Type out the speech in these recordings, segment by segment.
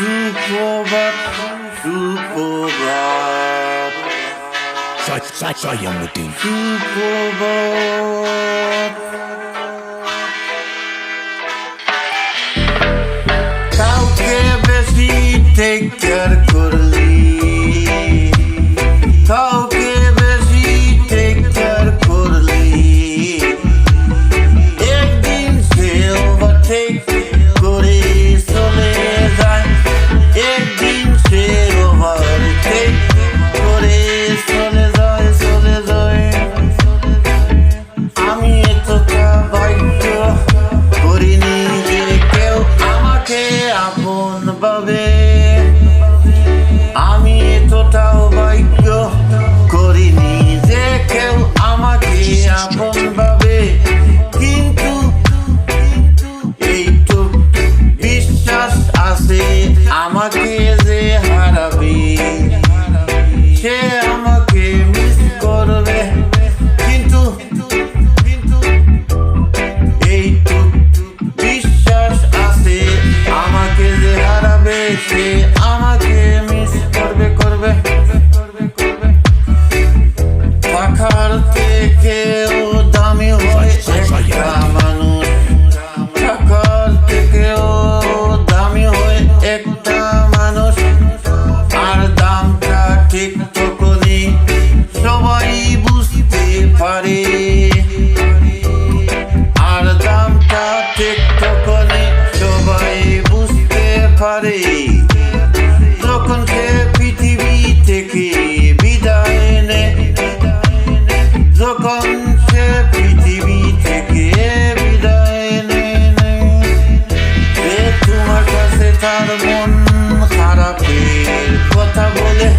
সুপ্রভাত সুপ্রভাত সায়ামুদ্দিন সুপ্রভাত কাউকে বেশি টেক কেয়ার করলি above it. পারে। যখন সে পৃথিবী থেকে বিদায় নে যখন সে পৃথিবী থেকে বিদায় নে তোমার কাছে তার মন খারাপের কথা বলে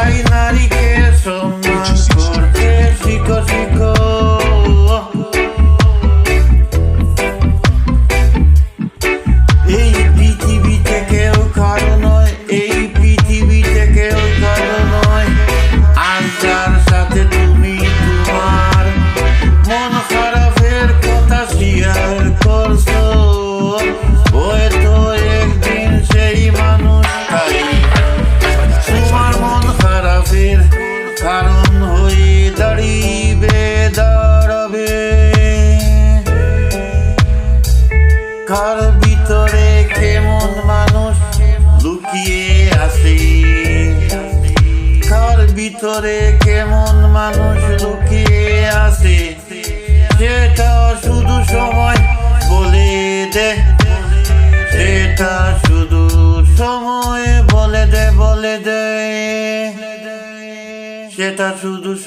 তাই নারীকে সম্মান করতে শিখো শিখো। এই পৃথিবীতে কেউ কারও নয়, এই পৃথিবীতে কেউ কারও নয়। আজ যার সাথে তুমি তোমার মন খারাপের কথা শেয়ার করছ কারণ হয়ে দাঁড়িয়ে দাঁড়াবে। কার ভিতরে কেমন মানুষ লুকিয়ে আছে? কার ভিতরে কেমন মানুষ লুকিয়ে আছে? সেটা শুধু সময় বলে দে। সেটা শুধু সময় বলে দে বলে দে। সেটা শুধু